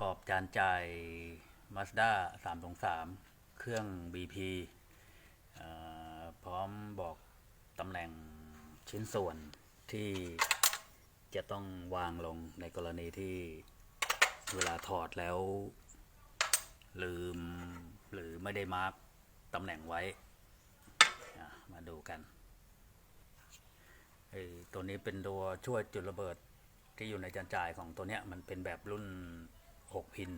กอบจานจ่าย Mazda 323 เครื่อง BP อพร้อมบอกตำแหน่งชิ้นส่วนที่จะต้องวางลงในกรณีที่เวลาถอดแล้ว ลืมหรือไม่ได้มาร์กตำแหน่งไว้ มาดูกันตัวนี้เป็นตัวช่วยจุดระเบิดที่อยู่ในจานจ่ายของตัวเนี้ยมันเป็นแบบรุ่น 6พิน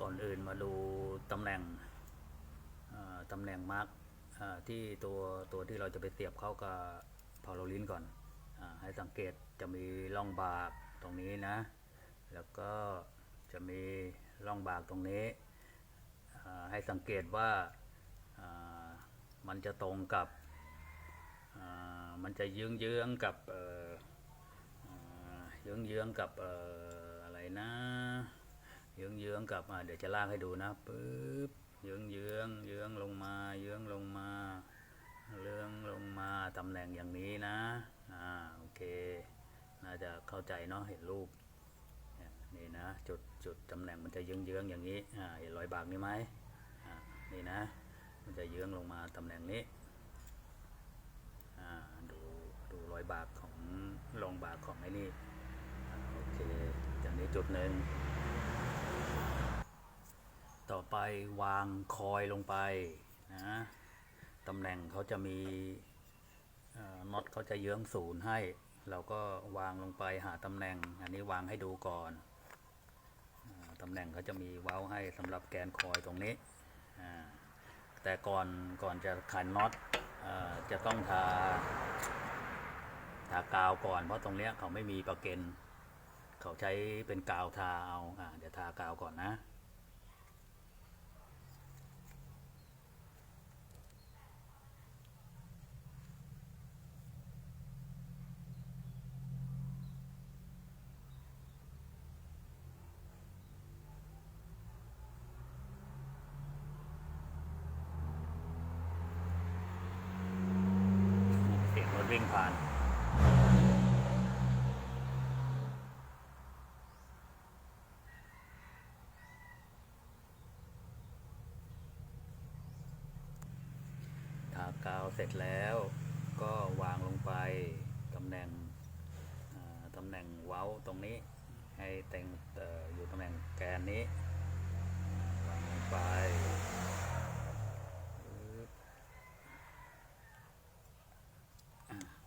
ก่อนอื่นมาดูตำแหน่งตำแหน่งมาร์กที่ตัวตัวที่เราจะไปเสียบเข้ากับพาโลลินก่อนอให้สังเกตจะมีร่องบากตรงนี้นะ แล้วก็จะมีร่องบากตรงนี้ ให้สังเกตว่ามันจะตรงกับมันจะเยื้องเยื้องๆกับ องเยื้องกับอะไรนะเยื้องเยื้องกับเดี๋ยวจะลากให้ดูนะปึ๊บเยื้องเยื้องเยื้องลงมาเยื้องลงมาเลื้องลงมาตำแหน่งอย่างนี้นะอ่าโอเคน่าจะเข้าใจเนาะเห็นรูปนี่นะจุดจุดตำแหน่งมันจะเยื้องเยื้องอย่างนี้อ่าเห็นรอยบากนี่ไหมอ่านี่นะ มันจะเยื้องลงมาตำแหน่งนี้อ่าดูดูรอยบากของรองบากของไอ้นี่ เคอย่างนี้จุดหนึ่ง ต่อไปวางคอยลงไปนะตำแหน่งเขาจะมีน็อตเขาจะเยื้องศูนย์ให้ เราก็วางลงไปหาตำแหน่ง อันนี้วางให้ดูก่อนอตำแหน่งเขาจะมีเว้าให้สำหรับแกนคอยตรงนี้แต่ก่อนก่อนจะขันน็อตจะต้องทาทากาวก่อนเพราะตรงเนี้ยเขาไม่มีประเก็น เขาใช้เป็นกาวทาเอาอ่าเดี๋ยวทากาวก่อนนะ เสียงรถวิ่งผ่าน ทา กาวเสร็จแล้วก็วางลงไปตำแหน่งตำแหน่งเว้าตรงนี้ให้แต่งอ่อยู่ตำแหน่งแกนนี้วางลงไป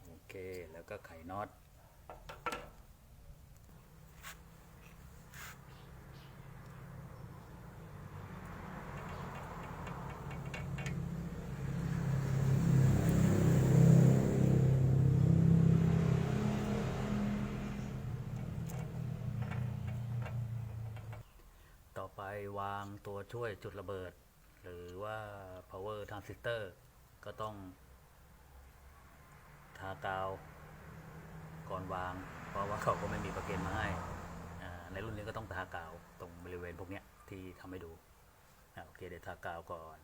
โอเคแล้วก็ไขน็อต วางตัวช่วยจุดระเบิด หรือว่า power transistor ก็ต้อง ทากาว ก่อนวาง เพราะว่าเขาก็ไม่มีประเกนมาให้ ในรุ่นนี้ก็ต้องทากาวตรงบริเวณพวกนี้ที่ทำให้ดู โอเค เดี๋ยวทากาวก่อน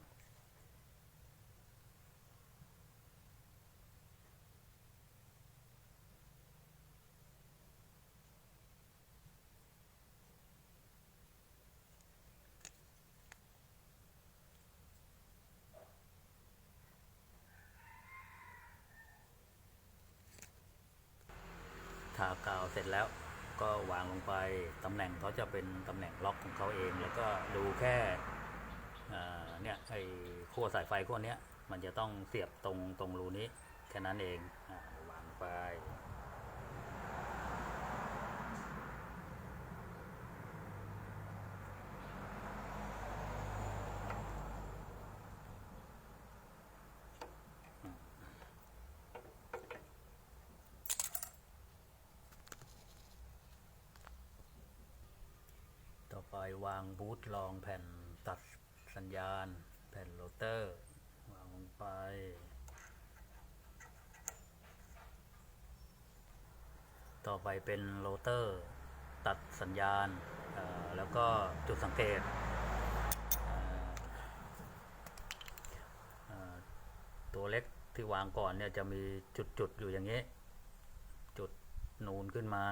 เสร็จแล้วก็วางลงไปตำแหน่งเขาจะเป็นตำแหน่งล็อกของเขาเอง แล้วก็ดูแค่เนี่ยไอ้ขั้วสายไฟขั้วเนี้ยมันจะต้องเสียบตรงตรงรูนี้แค่นั้นเองอวางไป ต่ อไปวางบูทรองแผ่นตัดสัญญาณ แผ่นโรเตอร์ วางลงไปต่อไปเป็นโรเตอร์ตัดสัญญาณ แล้วก็จุดสังเกต ตัวเล็กที่วางก่อนเนี่ยจะมีจุดๆอยู่อย่างนี้ จุดนูนขึ้นมา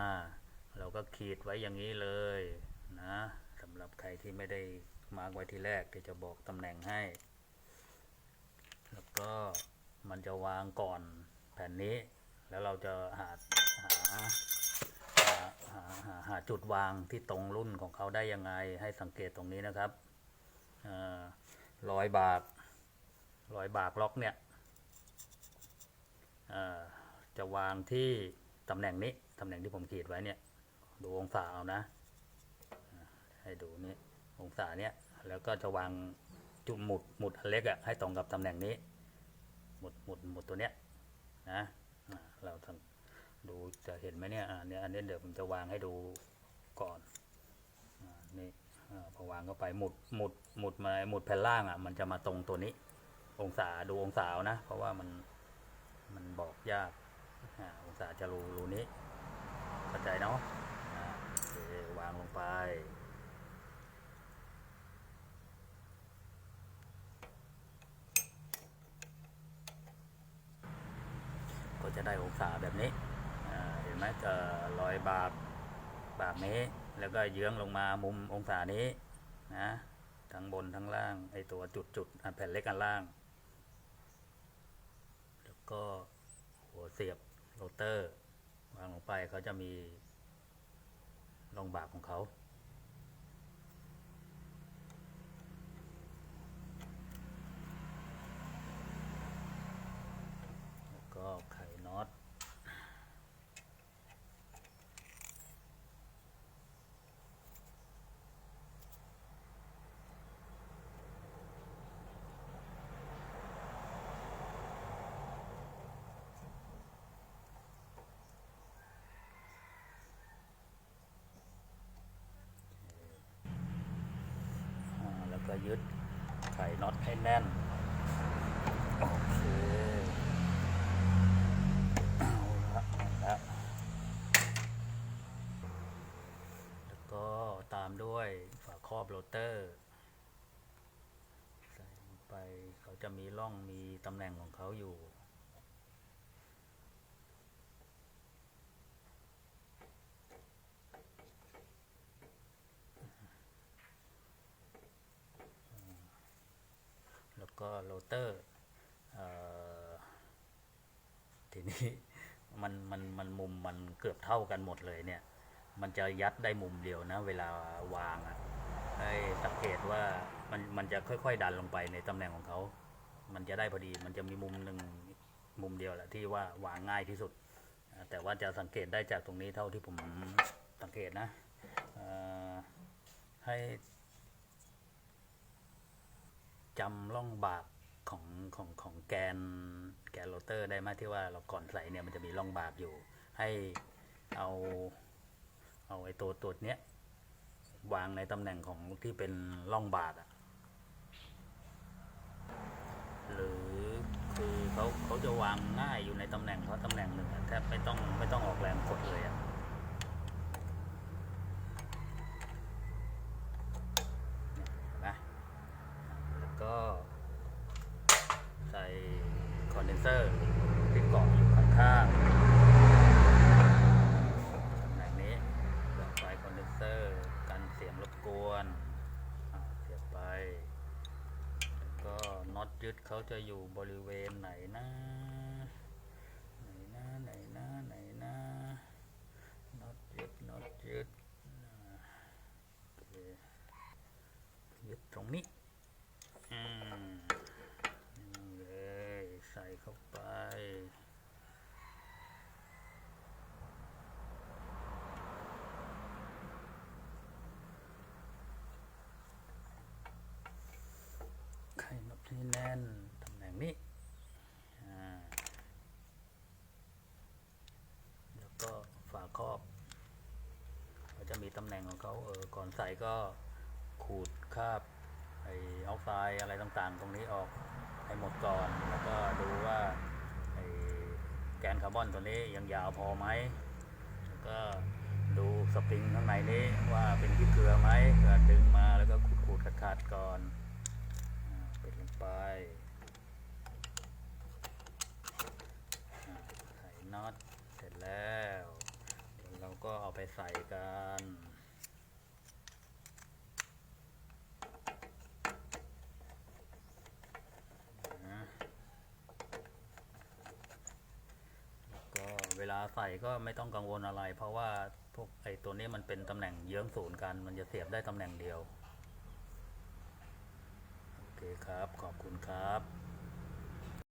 เราก็ขีดไว้อย่างนี้เลยนะำหรับใครที่ไม่ได้มาร์กไว้ที่แรกที่จะบอกตำแหน่งให้ แล้วก็มันจะวางก่อนแผ่นนี้ แล้วเราจะหาหาหาหาหาหาจุดวางที่ตรงรุ่นของเขาได้ยังไง ให้สังเกตตรงนี้นะครับเอ่อยบากรอยบากล็อกเนี่ยจะวางที่ตำแหน่งนี้ ตำแหน่งที่ผมขีดไว้เนี่ย ดูองศาเอานะ ให้ดูนี่องศาเนี้ยแล้วก็จะวางจุดหมุดหมุดอันเล็กอะให้ตรงกับตำแหน่งนี้ หมุดหมุดหมุดตัวเนี้ยนะอ่าเราดูจะเห็นไหมเนี่ยอ่าเนี่ยอันนี้เดี๋ยวผมจะวางให้ดูก่อนอ่านี่อ่าพอวางเข้าไปหมุดหมุดหมุดมาหมุดแผ่นล่างอะมันจะมาตรงตัวนี้ องศาดูองศาเอานะ เพราะว่ามันมันบอกยากอ่าองศาจะรูรูนี้เข้าใจเนาะอ่าโอเควางลงไป จะได้องศาแบบนี้เห็นไหมเอ่อยบากบากนี้ แล้วก็เยื้องลงมามุมองศานี้นะทั้งบนทั้งล่างไอตัวจุดจุดแผ่นเล็กอันล่าง แล้วก็หัวเสียบโรเตอร์วางลงไปเขาจะมีรองบากของเขา แล้วก็ไขน็อต อ่าแล้วก็ ยึดไขน็อตให้แน่น โอเคเอาละเอาละแล้วก็ตามด้วยฝาครอบโรเตอร์ใส่ลงไปเขาจะมีร่องมีตำแหน่งของเขาอยู่ แล้วก็โร เตอร์ทีนี้มันมันมันมุมมันเกือบเท่ากันหมดเลยเนี่ย มันจะยัดได้มุมเดียวนะ เวลาวางอะ่ะให้สังเกตว่ามันมันจะค่อย ๆ ดันลงไปในตำแหน่งของเขา มันจะได้พอดี มันจะมีมุมหนึ่งมุมเดียวแหละที่ว่าวางง่ายที่สุด แต่ว่าจะสังเกตได้จากตรงนี้เท่าที่ผมสังเกตนะให้จำร่องบาก ของของของแกนแกนโรเตอร์ได้ไหมที่ว่าเราก่อนใส่เนี่ยมันจะมีร่องบากอยู่ ให้เอาเอาไอ้ตัวตัวเนี้ยวางในตำแหน่งของที่เป็นร่องบากอะหรือคือเขาเขาจะวางง่ายอยู่ในตำแหน่งเพราะตำแหน่งหนึ่งแทบไม่ต้องไม่ต้องออกแรงกดเลยอะเนี่ยเห็นไหม แล้วก็ใส่คอนเดนเซอร์ที่เกาะอยู่ข้างๆตำแหน่งนี้เสียบไฟคอนเดนเซอร์กันเสียงรบ กวนเสียบไปแล้วก็น็อตยึดเขาจะอยู่บริเวณไหนนะไหนนะไหนนะไหนนะน็อตยึดน็อตยึดยึดตรงนี้ อืมนี่เลยใส่เข้าไป ไข่นกที่แน่นตำแหน่งนี้แล้วก็ฝาครอบเขาจะมีตำแหน่งของเขาเออก่อนใส่ก็ขูดคาบไอออกไซด์อะไรต่างๆ ตรงนี้ออกให้หมดก่อน แล้วก็ดูว่าไอแกนคาร์บอนตัวนี้ยังยาวพอไหมแล้วก็ดูสปริงข้างในนี้ว่าเป็นที่เกลือไหมก็ดึงมาแล้วก็ขูดๆขาดๆก่อนอ่าปิดลง ไปอ่าไขน็อตเสร็จแล้วเดี๋ยวเราก็เอาไปใส่กันก็เวลาใส่ก็ไม่ต้องกังวลอะไร เพราะว่าพวกไอ้ตัวนี้มันเป็นตำแหน่งเยื้องศูนย์กัน มันจะเสียบได้ตำแหน่งเดียว ครับ ขอบคุณครับ